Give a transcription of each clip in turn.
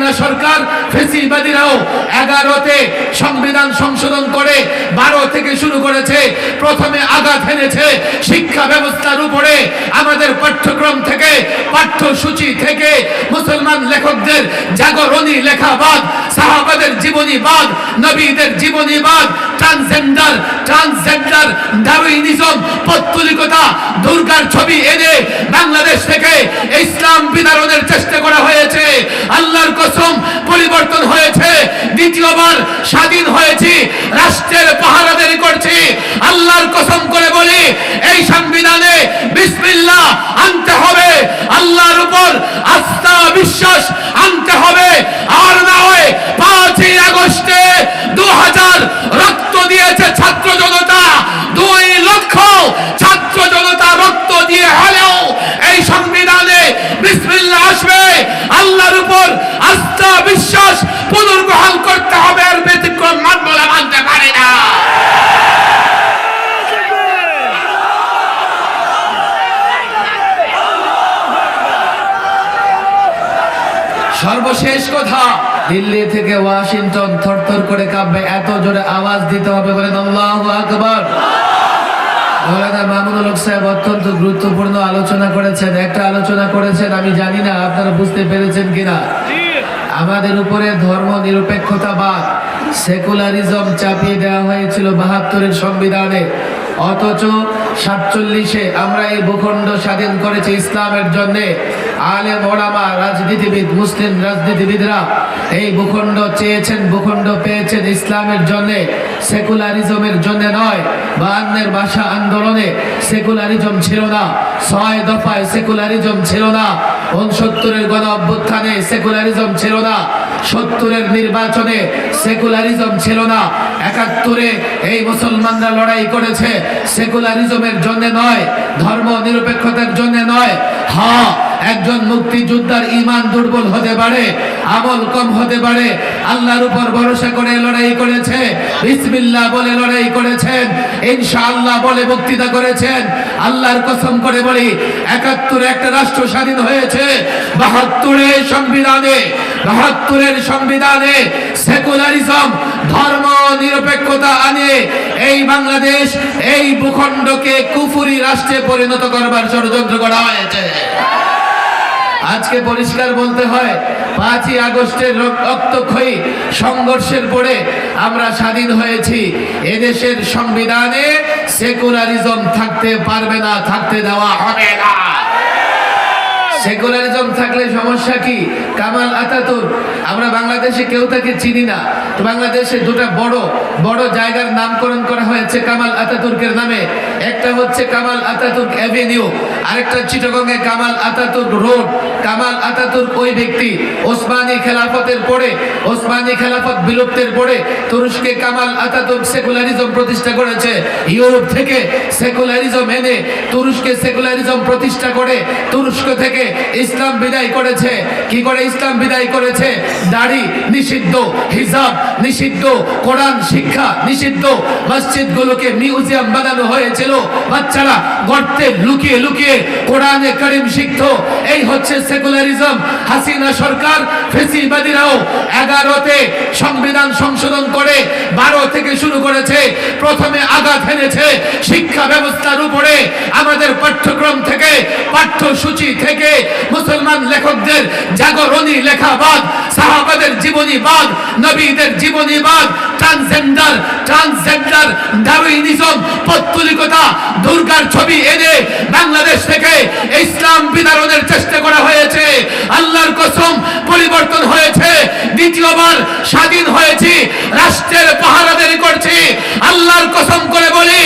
হাসিনা সরকার, ফেসিবাদীরাও এগারোতে সংবিধান সংশোধন করে বারো থেকে শুরু করেছে, প্রথমে আঘাত হেনেছে শিক্ষা ব্যবস্থার উপরে। আমাদের পাঠ্যক্রম থেকে, পাঠ্যসূচি থেকে মুসলমান লেখকদের জাগরণী লেখাবাদ সাহাবাদের জীবনীবাদ নবীদের জীবনীবাদ ট্রান্সজেন্ডার ট্রান্সজেন্ডার ডারউইনিজম পত্তলিকতা, দুর্গার ছবি এনে বাংলাদেশ থেকে ইসলাম বিদারণের চেষ্টা করা হয়েছে আল্লাহর কসম পরিবর্তন হয়েছে দ্বিতীয়বার স্বাধীন হয়েছি রাষ্ট্রের পাহারাদারি করছি আল্লাহর কসম করে বলি এই সংবিধানে বিসমিল্লাহ আনতে হবে আল্লাহর উপর আস্থা বিশ্বাস আনতে হবে আর না হয় পাঁচই আগস্টে দু হাজার রক্ত দিয়েছে ছাত্র জনতা দুই লক্ষ ছাত্র জনতা রক্ত দিয়ে হলেও এই সংবিধানে বিসমিল্লাহ আসবে আল্লাহর উপর আস্থা বিশ্বাস পুনর্বহাল করতে হবে আর ব্যতিক্রম মানব না মানতে পারে না সর্বশেষ কথা। দিল্লি থেকে ওয়াশিংটন থরথর করে কাঁপবে। এত জোরে আওয়াজ দিতে হবে বলেন আল্লাহু আকবার। একটা আলোচনা করেছেন, আমি আপনারা বুঝতে পেরেছেন কিনা। আমাদের উপরে ধর্ম সেকুলারিজম চাপিয়ে দেওয়া হয়েছিল বাহাত্তরের সংবিধানে। অথচ সাতচল্লিশে আমরা এই ভূখণ্ড স্বাধীন করেছি ইসলামের জন্যে। আলে মোড়ামা রাজনীতিবিদ, মুসলিম রাজনীতিবিদরা এই ভূখণ্ড চেয়েছেন, ভূখণ্ড পেয়েছেন ইসলামের জন্যে, সেকুলারিজমের জন্য নয়, বায়ান্নের ভাষা আন্দোলনে সেকুলারিজম ছিল না, ছয় দফায় সেকুলারিজম ছিল না উনসত্তরের গণ অভ্যুত্থানে সেকুলারিজম ছিল না সত্তরের নির্বাচনে সেকুলারিজম ছিল না। একাত্তরে এই মুসলমানরা লড়াই করেছে। সেকুলারিজমের জন্য নয় ধর্ম নিরপেক্ষতার জন্য নয়। হ্যাঁ একজন মুক্তিযোদ্ধার ইমান দুর্বল হতে পারে, আমল কম হতে পারে, আল্লাহর উপর ভরসা করে লড়াই করেছে, বিসমিল্লাহ বলে লড়াই করেছেন, ইনশাআল্লাহ বলে বক্তৃতা করেছেন, আল্লাহর কসম করে বলি, একাত্তরে একটা রাষ্ট্র স্বাধীন হয়েছে বাহাত্তরের সংবিধানে বাহাত্তরের সংবিধানে সেকুলারিজম, ধর্ম নিরপেক্ষতা আনে, এই বাংলাদেশ এই ভূখণ্ডকে কুফুরি রাষ্ট্রে পরিণত করবার ষড়যন্ত্র করা হয়েছে। আজকে পরিষ্কার বলতে হয়, পাঁচই আগস্টের রক- রক্তক্ষয়ী সংঘর্ষের পরে আমরা স্বাধীন হয়েছি। এদেশের সংবিধানে সেকুলারিজম থাকতে পারবে না, থাকতে দেওয়া হবে না। সেকুলারিজম থাকলে সমস্যা কি? কামাল আতাতুর, আমরা বাংলাদেশে কেউ তাকে চিনি না। তো বাংলাদেশে দুটো বড় বড় জায়গার নামকরণ করা হয়েছে কামাল আতাতুর্কের নামে। একটা হচ্ছে কামাল আতাতুর্ক অ্যাভিনিউ, আরেকটা চিটগঙ্গে Kemal Ataturk road. Kemal Ataturk ওই ব্যক্তি, ওসমানী খেলাফতের পরে, ওসমানী খেলাফত বিলুপ্তের পরে তুরস্কে কামাল আতাতুর্ক সেকুলারিজম প্রতিষ্ঠা করেছে। ইউরোপ থেকে সেকুলারিজম এনে তুরস্কে সেকুলারিজম প্রতিষ্ঠা করে তুরস্ক থেকে ইসলাম বিদায় করেছে। কি করে ইসলাম বিদায় করেছে? দাড়ি নিষিদ্ধ, হিজাব নিষিদ্ধ, কোরআন শিক্ষা নিষিদ্ধ। মসজিদগুলোকে মিউজিয়াম বানানো হয়েছিল। বাচ্চারা গর্তে লুকিয়ে লুকিয়ে কোরআনে করিম শিখত। এই হচ্ছে সেকুলারিজম। হাসিনা সরকার, ফেসিবাদীরাও এগারোতে সংবিধান সংশোধন করে বারো থেকে শুরু করেছে, প্রথমে আঘাত হেনেছে শিক্ষা ব্যবস্থার উপরে। আমাদের পাঠ্যক্রম থেকে, পাঠ্যসূচি থেকে মুসলমান লেখকদের জাগরণী লেখাবাদ সাহাবাদের জীবনীবাদ নবীদের জীবনীবাদ ট্রান্সজেন্ডার ট্রান্সজেন্ডার, ডারউইনিজম, পত্তলিকতা, দুর্গার ছবি এনে বাংলাদেশ থেকে ইসলাম বিদারণের চেষ্টা করা হয়েছে আল্লাহর কসম পরিবর্তন হয়েছে দ্বিতীয়বার স্বাধীন হয়েছি রাষ্ট্রের পাহারাদারি করছি আল্লাহর কসম করে বলি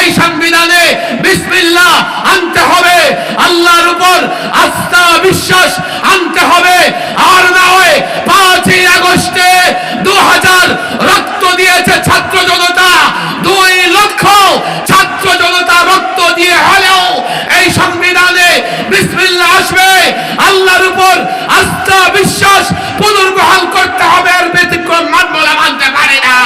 এই সংবিধানে বিসমিল্লাহ আনতে হবে। আল্লাহর উপর আস্থা, বিশ্বাস আনতে হবে। আর না হয় পাঁচই আগস্টে দু হাজার রক্ত দিয়েছে ছাত্র জনতা। দুই লক্ষ ছাত্র জনতা রক্ত দিয়ে হলেও এই সংবিধানে বিসমিল্লাহ আসবে। আল্লাহর উপর আস্থা, বিশ্বাস পুনর্বহাল করতে হবে। আর ব্যতিক্রম মানব না মানতে পারে না।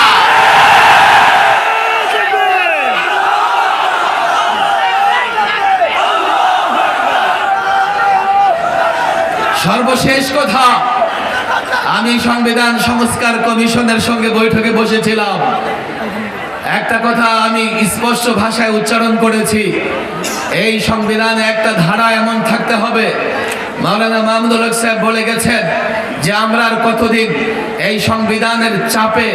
সর্বশেষ কথা, আমি সংবিধান সংস্কার কমিশনের সঙ্গে বৈঠকে বসেছিলাম। একটা কথা আমি স্পষ্ট ভাষায় উচ্চারণ করেছি, এই সংবিধানে একটা ধারা এমন থাকতে হবে মাওলানা মাহমুদুল হক সাহেব বলে গেছেন যে আমরা আর কতদিন এই সংবিধানের চাপে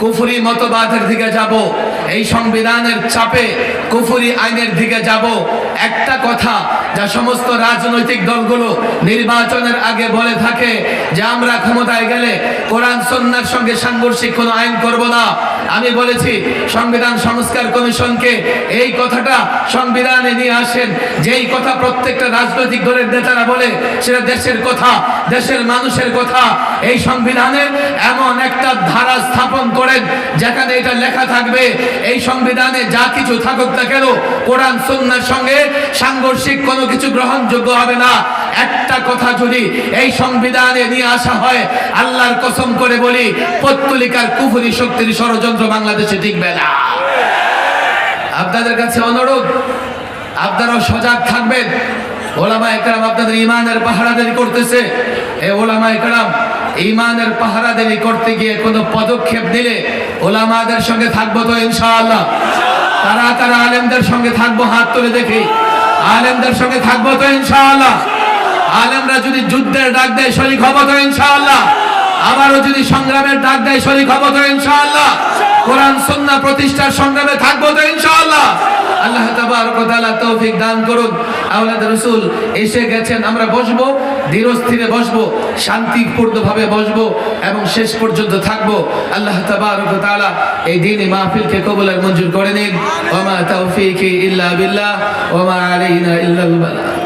কুফুরি মতবাদের দিকে যাব, এই সংবিধানের চাপে কুফুরি আইনের দিকে যাব। একটা কথা যা সমস্ত রাজনৈতিক দলগুলো নির্বাচনের আগে বলে থাকে যে আমরা ক্ষমতায় গেলে কোরআন সন্ন্যার সঙ্গে সাংঘর্ষিক কোনো আইন করব না। আমি বলেছি, সংবিধান সংস্কার কমিশনকে এই কথাটা সংবিধানে নিয়ে আসেন। যেই কথা প্রত্যেকটা রাজনৈতিক দলের নেতারা বলে, সেটা দেশের কথা, দেশের মানুষের কথা। এই সংবিধানে এমন একটা ধারা স্থাপন করেন, যেখানে এটা লেখা থাকবে, এই সংবিধানে যা কিছু থাকুক না কেন, কোরআন সন্ন্যার সঙ্গে সাংঘর্ষিক কোনো কিছু গ্রহণযোগ্য হবে না। একটা কথা যদি এই সংবিধানে নিয়ে আসা হয়, আল্লাহর কসম করে বলি, পত্তলিকার কুফুরি শক্তির ষড়যন্ত্র বাংলাদেশে টিকবে না। আপনাদের কাছে অনুরোধ, আপনারাও সজাগ থাকবেন। ওলামা একরাম আপনাদের ইমানের পাহারাদারি করতেছে। এ ওলামা একরাম ইমানের পাহারাদারি করতে গিয়ে কোনো পদক্ষেপ নিলে ওলামাদের সঙ্গে থাকব তো ইনশাআল্লাহ। তারা তারা আলেমদের সঙ্গে থাকব, হাত তুলে দেখি। আলেমদের সঙ্গে থাকব তো ইনশাআল্লাহ। আলেমরা যদি যুদ্ধের ডাক দেয় শরিক হব তো ইনশাআল্লাহ। আবারও যদি সংগ্রামের ডাক দেয় শরিক হব তো ইনশাআল্লাহ। কোরআন, সুন্নাহ প্রতিষ্ঠার সংগ্রামে থাকব তো ইনশাআল্লাহ। আল্লাহ তাবারক ওয়া তাআলা তৌফিক দান করুন। আওলাদ রাসূল, এসে গেছেন, আমরা বসবো, ধীরস্থিরে বসবো, শান্তিপূর্ণভাবে বসবো এবং শেষ পর্যন্ত থাকব। আল্লাহ তাবারক ওয়া তাআলা এই দিনে মাহফিলকে কবুল আর মঞ্জুর করে নিন। ওয়া মা তাওফীকি ইল্লা বিল্লাহ, ওয়া মা আলাইনা ইল্লাল বালাগ